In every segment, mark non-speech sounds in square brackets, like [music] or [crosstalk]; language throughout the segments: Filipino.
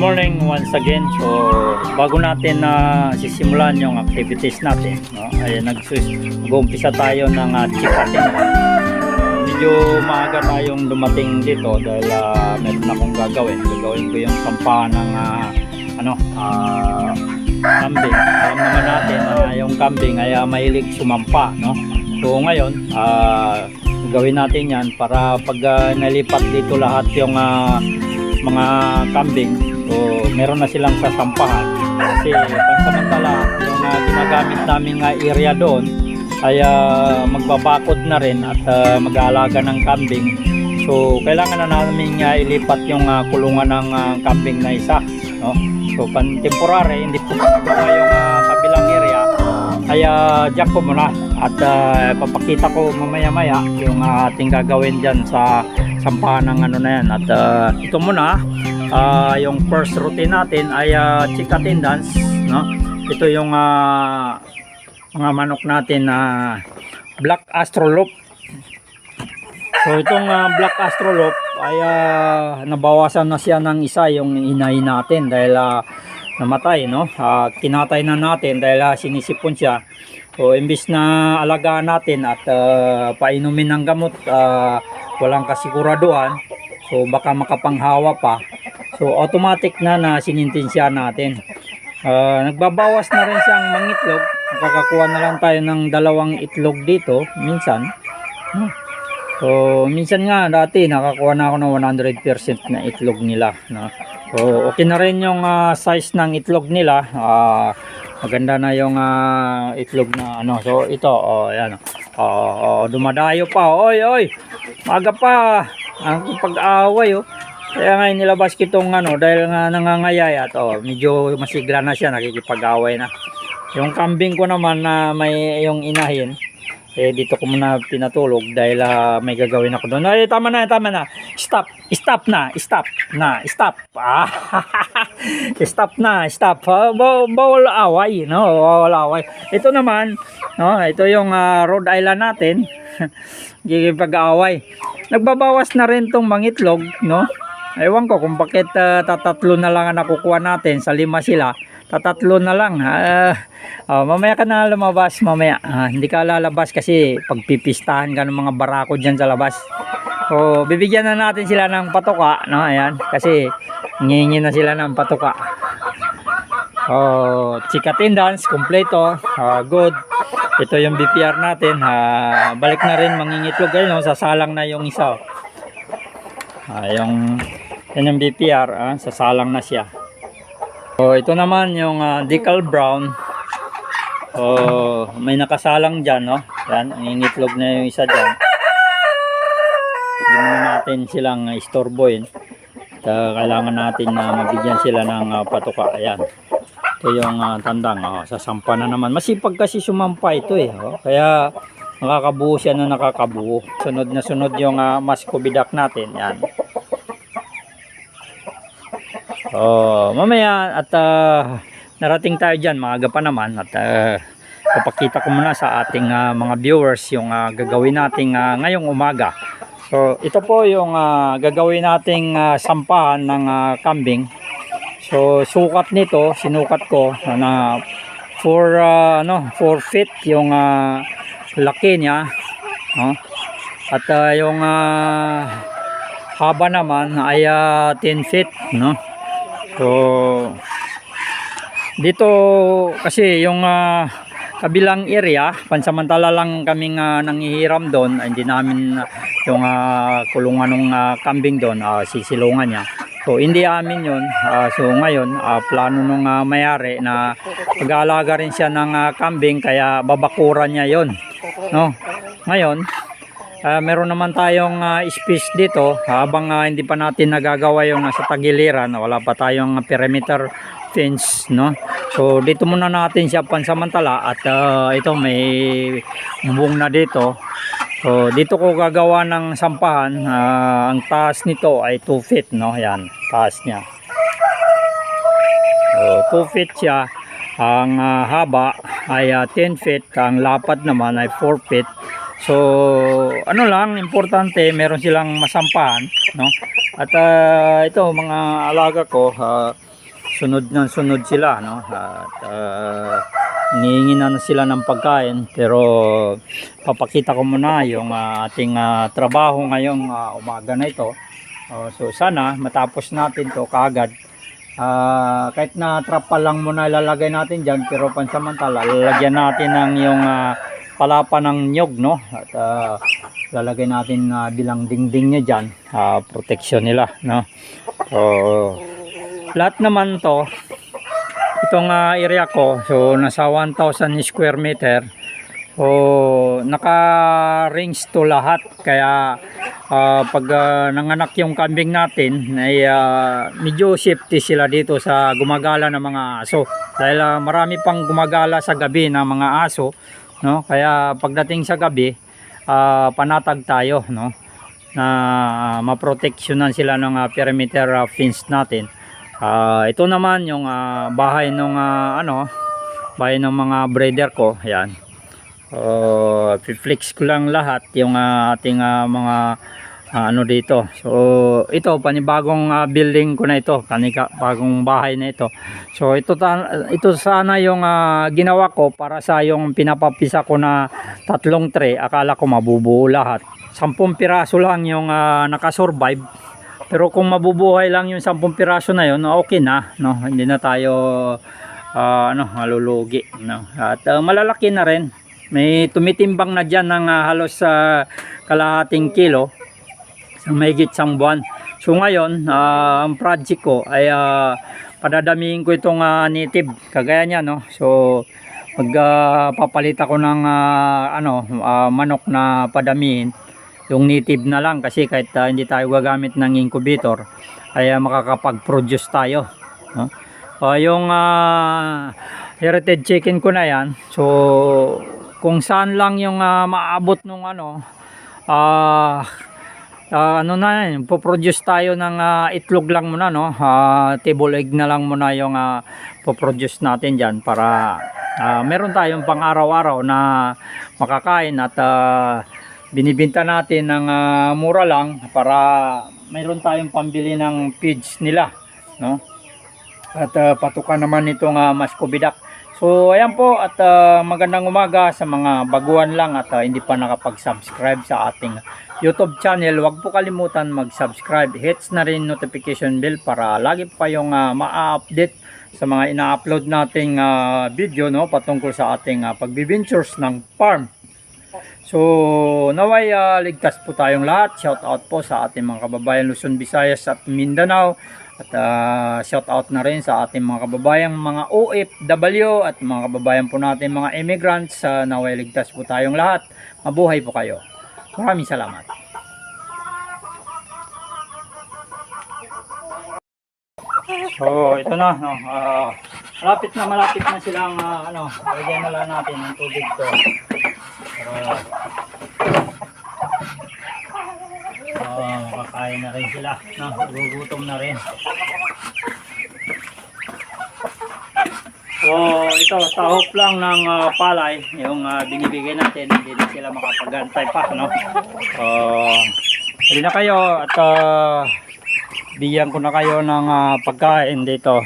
morning once again. So, bago natin na sisimulan yung activities natin, no, ay nag-umpisa tayo ng uh, chikatin. Medyo maaga tayong dumating dito dahil uh, meron akong gagawin. Gagawin ko yung sampahan ng ah, ano, ah, kambing. Alam naman natin na yung kambing ay ah, mahilig sumampa, no? So ngayon, ah, gawin natin yan para pag ah, nalipat dito lahat yung ah, mga kambing, so meron na silang sasampahan. Kasi pansamantala, yung ah, ginagamit naming ah, area doon ay ah, magbabakod na rin at ah, mag-aalaga ng kambing. So kailangan na namin ah, ilipat yung ah, kulungan ng ah, kambing na isa. No? So pan temporary, hindi po magawa yung ah, kabilang area. Kaya diyan ko muna at ah, papakita ko mamaya-maya yung ah, ating gagawin diyan sa sampahan ng ano na yan. At ah, ito muna, ah, yung first routine natin ay uh, chick attendance. No? Ito yung ah, mga manok natin na Black Astrolop. So itong ah, Black Astrolop ay ah, nabawasan na siya ng isa yung inay natin dahil ah, namatay no. Ah, kinatay na natin dahil ah, sinisipon siya. So imbis na alagaan natin at ah, painumin ng gamot ah, walang kasiguraduhan so baka makapanghawa pa. So automatic na na sinintensya natin. Ah, nagbabawas na rin siyang mangitlog. Nakakakuha na lang tayo ng dalawang itlog dito minsan. No? So, minsan nga dati nakakuha na ako ng 100% na itlog nila. No? So, okay na rin yung ah, size ng itlog nila. Ah, maganda na yung ah, itlog na ano. So, ito, oh, yan. Oh, oh, dumadayo pa. Oy, oy. Maga pa. Ang pag-away, oh. Kaya nga nilabas ko itong ano dahil nga nangangayay at oh, medyo masigla na siya nakikipag-away na. Yung kambing ko naman na may yung inahin eh dito ko muna pinatulog dahil ah, may gagawin ako doon. Ay tama na, tama na. Stop. Stop na. Stop na. Stop. Ah. [laughs] stop na. Stop. Baw- bawal away, no? Bawal away. Ito naman, no, ito yung ah, Rhode Island natin. [laughs] Gigipag-away. Nagbabawas na rin tong mangitlog, no? Ewan ko kung bakit ah, tatatlo na lang ang nakukuha natin sa lima sila. Tatatlo na lang. Ah, oh, mamaya ka na lumabas mamaya. Ah, hindi ka lalabas kasi pagpipistahan ka ng mga barako dyan sa labas. So, bibigyan na natin sila ng patuka. No? Ayan. Kasi ngingi na sila ng patuka. Oh, chick attendance, kompleto. Ah, good. Ito yung BPR natin. Ah, balik na rin mangingitlog. Ayun, oh, sasalang na yung isa. oh. Ah, yung, yan yung BPR. Ah, sasalang na siya. So, ito naman yung ah, decal brown. Oh, may nakasalang dyan, no? Yan, nangingitlog na yung isa dyan. Hindi natin silang uh, istorbohin. At, ah, kailangan natin na mabigyan sila ng ah, patuka. Ayan. Ito yung ah, tandang. Oh, sasampa na naman. Masipag kasi sumampa ito eh. Oh. Kaya nakakabuo siya na nakakabuo. Sunod na sunod yung uh, mascovidac natin. Yan. Oh, mamaya at ah, narating tayo diyan, maaga pa naman at ah, papakita ko muna sa ating ah, mga viewers yung ah, gagawin nating ah, ngayong umaga. So, ito po yung ah, gagawin nating ah, sampahan ng ah, kambing. So, sukat nito, sinukat ko na for ah, ano, 4 feet yung ah, laki niya, no? At ah, yung ah, haba naman ay ah, 10 feet, no? So, dito kasi yung ah, kabilang area, pansamantala lang kaming uh, nangihiram doon, hindi namin ah, yung ah, kulungan ng ah, kambing doon, ah, sisilungan niya. So, hindi amin yun. Ah, so, ngayon, ah, plano nung ah, mayari na pag-aalaga rin siya ng ah, kambing, kaya babakuran niya yon No? Ngayon, Ah, meron naman tayong ah, space dito habang ah, hindi pa natin nagagawa yung nasa tagiliran, wala pa tayong perimeter fence, no? So dito muna natin siya pansamantala at ah, ito may bubong na dito. So dito ko gagawa ng sampahan. Ah, ang taas nito ay 2 feet, no? Yan, taas niya. So 2 feet siya. Ang ah, haba ay ah, 10 feet, ang lapad naman ay 4 feet. So, ano lang, importante, meron silang masampahan, no? At ah, ito, mga alaga ko, ah, sunod ng sunod sila no? At uh, nangihingi na sila ng pagkain pero papakita ko muna yung ah, ating ah, trabaho ngayong ah, umaga na ito. Oh, so sana matapos natin to kaagad. Ah, kahit na trapa lang muna ilalagay natin dyan pero pansamantala lalagyan natin ng yung ah, palapa ng nyog no? At ah, lalagay natin na bilang dingding niya dyan ah, protection nila no? So lahat naman to itong ah, area ko so nasa 1000 square meter so naka rings to lahat. Kaya ah, pag ah, nanganak yung kambing natin ay ah, medyo safety sila dito sa gumagala ng mga aso. Dahil ah, marami pang gumagala sa gabi ng mga aso no? Kaya pagdating sa gabi ah, panatag tayo no? Na maproteksyonan sila ng ah, perimeter ah, fence natin. Ah, ito naman yung ah, bahay ng ano bahay ng mga breeder ko ayan. Uh, flex ko lang lahat yung ah, ating ah, mga ah, ano dito so ito panibagong ah, building ko na ito kanika bagong bahay na ito so ito ito sana yung ah, ginawa ko para sa yung pinapapisa ko na tatlong tray akala ko mabubuo lahat sampung piraso lang yung ah, nakasurvive pero kung mabubuhay lang yung 10 piraso na yun, okay na, no? Hindi na tayo ah, ano, malulugi, no? At ah, malalaki na rin. May tumitimbang na diyan ng ah, halos sa kalahating kilo sa mahigit isang buwan. So ngayon, ah, ang project ko ay ah, padadamihin ko itong ah, native kagaya niya, no? So magpapalit ako ng ah, ano, ah, manok na padamihin yung native na lang kasi kahit ah, hindi tayo gagamit ng incubator ay ah, makakapag-produce tayo no? Ah, yung ah, heritage chicken ko na yan so kung saan lang yung ah, maabot nung ano ah ah, ano na yan, poproduce tayo ng ah, itlog lang muna no? Ah, table egg na lang muna yung ah, poproduce natin dyan para ah, meron tayong pang araw-araw na makakain at ah, binibinta natin ng ah, mura lang para mayroon tayong pambili ng feeds nila no? At ah, patukan naman itong uh, Mascovidac so ayan po at ah, magandang umaga sa mga baguhan lang at ah, hindi pa nakapag-subscribe sa ating YouTube channel huwag po kalimutan mag-subscribe hits na rin notification bell para lagi po kayong ah, ma-update sa mga ina-upload nating ah, video no patungkol sa ating uh, pagbibintures ng farm So, naway ah, ligtas po tayong lahat. Shout out po sa ating mga kababayan Luzon, Visayas at Mindanao. At ah, shout out na rin sa ating mga kababayang mga OFW at mga kababayan po natin mga immigrants. sa naway ligtas po tayong lahat. Mabuhay po kayo. Maraming salamat. So, ito na. No, ah, malapit na malapit na silang ah, ano, lagyan na lang natin ng tubig to. Para Ah, makakain na rin sila. No, gugutom na rin. So, ito, tahop lang ng ah, palay, yung ah, binibigay natin, hindi na sila makapagantay pa, no? So, hindi na kayo at ah, bigyan ko na kayo ng ah, pagkain dito.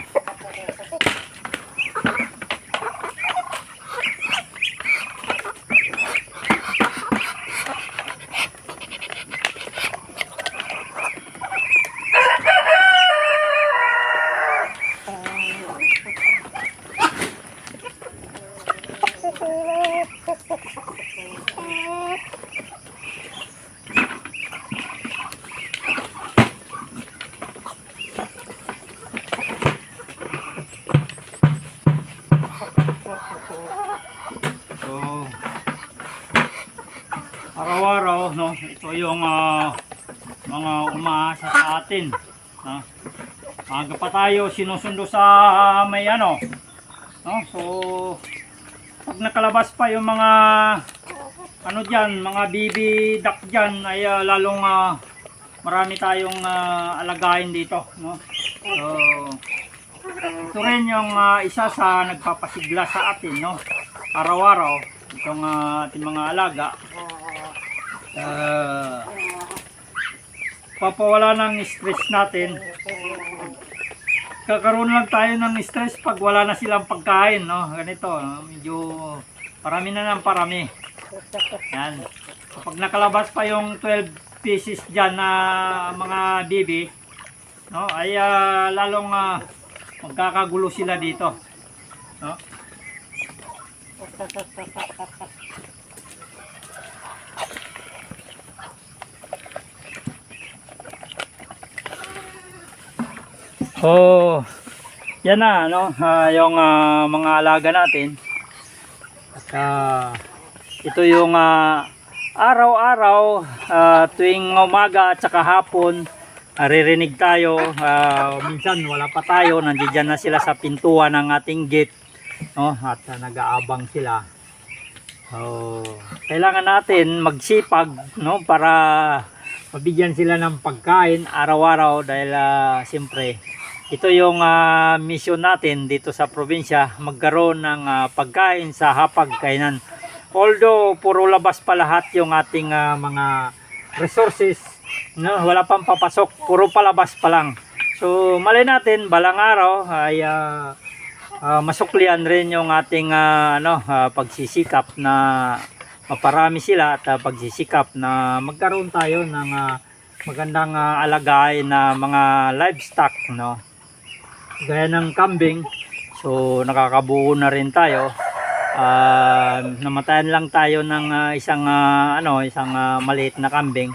So, araw-araw, no, ito yung ah, mga sa atin. No? Aga pa tayo sinusundo sa may ano. No? So, pag nakalabas pa yung mga ano diyan, mga bibi duck diyan ay ah, lalong ah, marami tayong ah, alagayin dito, no? So, ito rin yung ah, isa sa nagpapasigla sa atin, no? Araw-araw, itong ah, ating mga alaga. Ah, papawala ng stress natin. kakaroon lang tayo ng stress pag wala na silang pagkain, no? Ganito, medyo parami na ng parami. Yan. Kapag nakalabas pa yung 12 pieces dyan na mga bibi, no? Ay ah, lalong ah, magkakagulo sila dito. No? Oh, yan na, no? Ah, yung ah, mga alaga natin. At ah, ito yung ah, araw-araw, ah, tuwing umaga at saka hapon, naririnig tayo. Ah, minsan wala pa tayo, nandiyan na sila sa pintuan ng ating gate. No? At ah, nag-aabang sila. So, kailangan natin magsipag no para mabigyan sila ng pagkain araw-araw dahil ah, siyempre ito yung ah, mission natin dito sa probinsya magkaroon ng ah, pagkain sa hapag kainan. Although puro labas pa lahat yung ating ah, mga resources no wala pang papasok puro palabas pa lang. So malay natin balang araw ay ah, ah, masuklian rin yung ating ah, ano ah, pagsisikap na maparami sila at ah, pagsisikap na magkaroon tayo ng ah, magandang ah, alagay na mga livestock no gaya ng kambing so nakakabuo na rin tayo. Ah, namatayan lang tayo ng ah, isang ah, ano isang ah, maliit na kambing.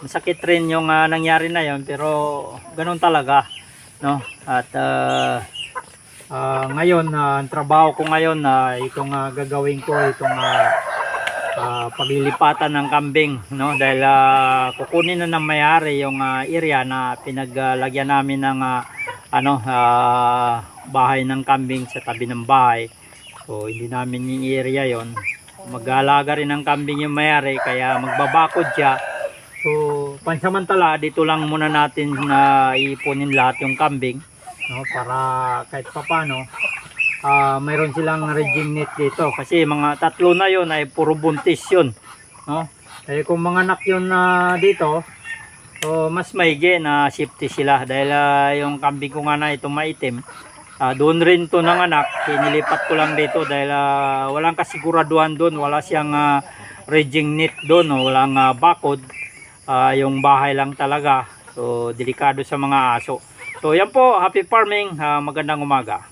Masakit rin yung ah, nangyari na yon pero ganun talaga no? At ah, ah, ngayon ah, ang trabaho ko ngayon na itong ah, gagawin ko itong ah, ah, paglilipatan ng kambing no? Dahil ah, kukunin na ng mayari yung ah, area na pinaglagyan namin ng ah, ano ah, bahay ng kambing sa tabi ng bahay. So hindi namin yung area yon. Mag-alaga rin ng kambing yung mayari kaya magbabakod siya. So pansamantala dito lang muna natin na ipunin lahat yung kambing no para kahit papano ah mayroon silang raging net dito. Kasi mga tatlo na yon ay puro buntis yun no. Eh kung mga anak yun na dito so mas maigi na safety sila dahil ah, yung kambing ko nga na ito maitim. Ah, doon rin to ng anak. Pinilipat ko lang dito dahil ah, walang kasiguraduhan doon. Wala siyang ah, raging net doon no? walang ah, bakod. Ah, yung bahay lang talaga. So delikado sa mga aso. So yan po. Happy farming. Ah, magandang umaga